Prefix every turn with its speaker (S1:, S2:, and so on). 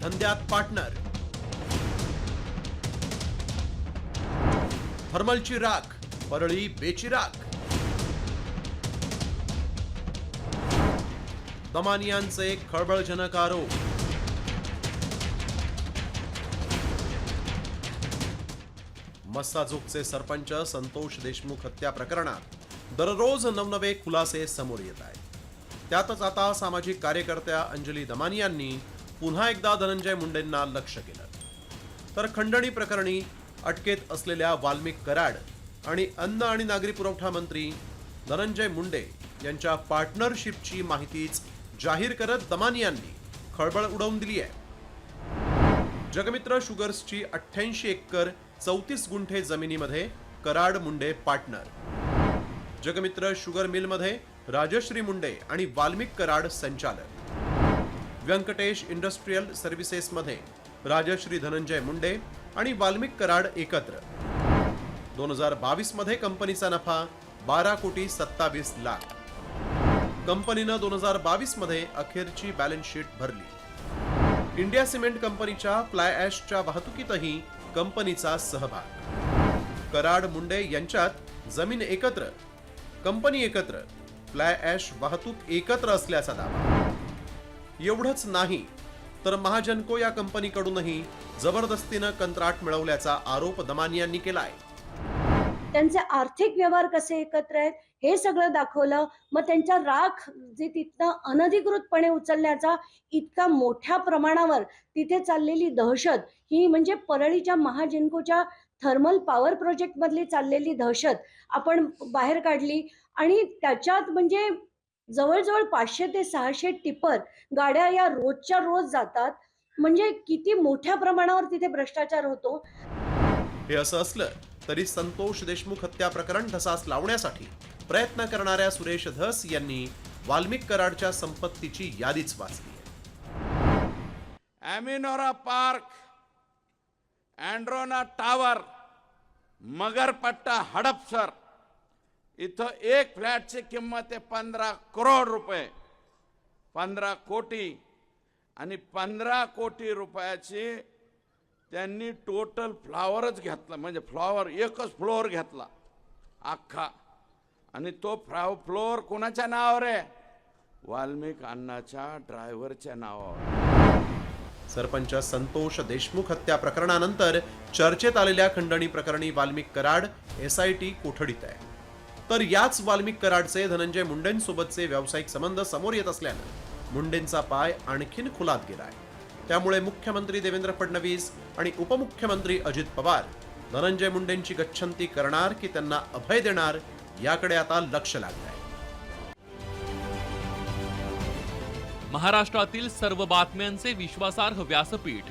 S1: धंद्यात पार्टनर. थर्मलची राख परळी बेचिराख दमानियांचे खळबळजनक आरोप. मस्साजोगचे सरपंच संतोष देशमुख हत्या प्रकरणात दररोज नवनवे खुलासे समोर येत आहेत. त्यातच आता सामाजिक कार्यकर्त्या अंजली दमानियांनी पुन्हा एकदा धनंजय मुंडेंना लक्ष केलं. तर खंडणी प्रकरणी अटकेत असलेल्या वाल्मिक कराड आणि अन्न आणि नागरी पुरवठा मंत्री धनंजय मुंडे यांच्या पार्टनरशिपची माहितीच जाहीर करत दमानियांनी खळबळ उडवून दिली आहे. जगमित्र शुगर्सची अठ्ठ्याऐंशी एकर चौतीस गुंठे जमिनीमध्ये कराड मुंडे पार्टनर. जगमित्र शुगर मिलमध्ये राजश्री मुंडे आणि वाल्मिक कराड संचालक. व्यंकटेश इंडस्ट्रीयल सर्व्हिसेसमध्ये राजश्री धनंजय मुंडे आणि वाल्मिक कराड एकत्र. दोन हजार बावीसमध्ये कंपनीचा नफा बारा कोटी सत्तावीस लाख. कंपनीनं दोन हजार बावीसमध्ये अखेरची बॅलन्स शीट भरली. इंडिया सिमेंट कंपनीच्या फ्लाय ॲशच्या वाहतुकीतही कंपनीचा सहभाग. कराड मुंडे यांच्यात जमीन एकत्र कंपनी एकत्र फ्लाय ॲश वाहतूक एकत्र असल्याचा दावा. एवढंच नाही तर महाजनको या कंपनीकडूनही जबरदस्तीनं कंत्राट मिळवल्याचा आरोप दमानी यांनी केलाय.
S2: त्यांचे आर्थिक व्यवहार कसे एकत्र आहेत हे सगळं दाखवलं मग त्यांच्या राख जे तिथनं अनधिकृतपणे उचलण्याचा इतका मोठ्या प्रमाणावर तिथे चाललेली दहशत ही म्हणजे परळीच्या महाजिनकोच्या थर्मल पॉवर प्रोजेक्ट मधली चाललेली दहशत आपण बाहेर काढली आणि त्याच्यात म्हणजे जवळजवळ पाचशे ते सहाशे टिपर गाड्या या रोजच्या रोज जातात. म्हणजे किती मोठ्या प्रमाणावर तिथे भ्रष्टाचार होतो?
S1: हे असं असलं तरी संतोष देशमुख हत्या प्रकरण धसास लावण्यासाठी प्रयत्न करणाऱ्या सुरेश धस यांनी वाल्मिक कराडच्या संपत्तीची यादीच वाचली
S3: ॲमिनोरा पार्क अँड्रोना टावर मगरपट्टा हडपसर इथं एक फ्लॅटची किंमत आहे पंधरा करोड रुपये. पंधरा कोटी आणि पंधरा कोटी रुपयाची त्यांनी टोटल फ्लॉवरच घेतला. म्हणजे फ्लॉवर एकच फ्लोअर घेतला. अख्खा. आणि तो फ्लाव फ्लोअर कोणाच्या नावावर आहे? वाल्मिक अण्णाच्या ड्रायव्हरच्या नावावर.
S1: सरपंच संतोष देशमुख हत्या प्रकरणानंतर चर्चेत आलेल्या खंडणी प्रकरणी वाल्मिक कराड एसआयटी कोठडीत आहे. तर याच वाल्मिक कराडचे धनंजय मुंडेंसोबतचे व्यावसायिक संबंध समोर येत असल्यानं मुंडेंचा पाय आणखीन खुलात गेलाय त्यामुळे मुख्यमंत्री देवेंद्र फडणवीस आणि उपमुख्यमंत्री अजित पवार धनंजय मुंडेंची गच्छंती करणार की त्यांना अभय देणार याकडे आता लक्ष लागलंय
S4: महाराष्ट्रातील सर्व बातम्यांचे विश्वासार्ह व्यासपीठ